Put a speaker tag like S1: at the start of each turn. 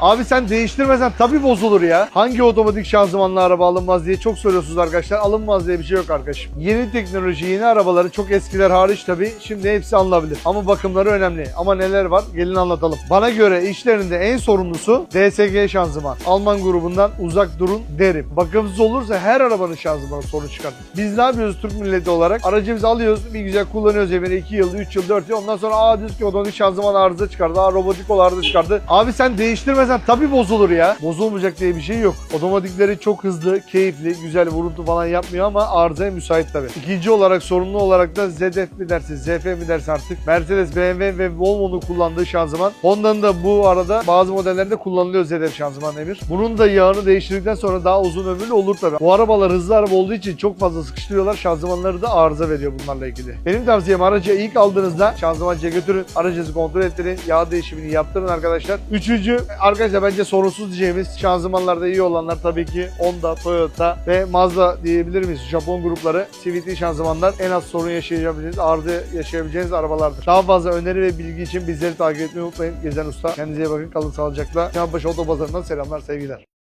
S1: Abi sen değiştirmesen tabii bozulur ya. Hangi otomatik şanzımanlı araba alınmaz diye çok soruyorsunuz arkadaşlar. Alınmaz diye bir şey yok arkadaşım. Yeni teknoloji, yeni arabaları çok eskiler hariç tabii. Şimdi hepsi alınabilir. Ama bakımları önemli. Ama neler var? Gelin anlatalım. Bana göre işlerinde en sorumlusu DSG şanzıman. Alman grubundan uzak durun derim. Bakımsız olursa her arabanın şanzımanı sorun çıkar. Biz ne yapıyoruz Türk milleti olarak? Aracımızı alıyoruz, bir güzel kullanıyoruz evine 2 yıl, 3 yıl, 4 yıl. Ondan sonra aa diyoruz ki otomatik şanzıman arıza çıkardı. Aa robotik ol çıkardı. Abi sen değiştirmesen tabii bozulur ya. Bozulmayacak diye bir şey yok. Otomatikleri çok hızlı, keyifli, güzel vuruntu falan yapmıyor ama arızaya müsait tabii. İkinci olarak sorumlu olarak da ZF mi dersin, ZF mi dersin artık. Mercedes, BMW ve Volvo'nun kullandığı şanzıman. Honda'nın da bu arada bazı modellerde kullanılıyor ZF şanzıman Emir. Bunun da yağını değiştirdikten sonra daha uzun ömürlü olur tabii. Bu arabalar hızlı araba olduğu için çok fazla sıkıştırıyorlar. Şanzımanları da arıza veriyor bunlarla ilgili. Benim tavsiyem aracı ilk aldığınızda şanzımancıya götürün. Aracınızı kontrol ettirin. Yağ değişimini yaptırın arkadaşlar. Üçüncü arkadaşlar bence sorunsuz diyeceğimiz şanzımanlarda iyi olanlar tabii ki Honda, Toyota ve Mazda diyebilir miyiz? Japon grupları CVT şanzımanlar en az sorun yaşayabileceğiniz, arıza yaşayabileceğiniz arabalardır. Daha fazla öneri ve bilgi için bizleri takip etmeyi unutmayın. Gezen Usta. Kendinize iyi bakın. Kalın sağlıcakla. Kemalpaşa Otopazarı'ndan selamlar, sevgiler.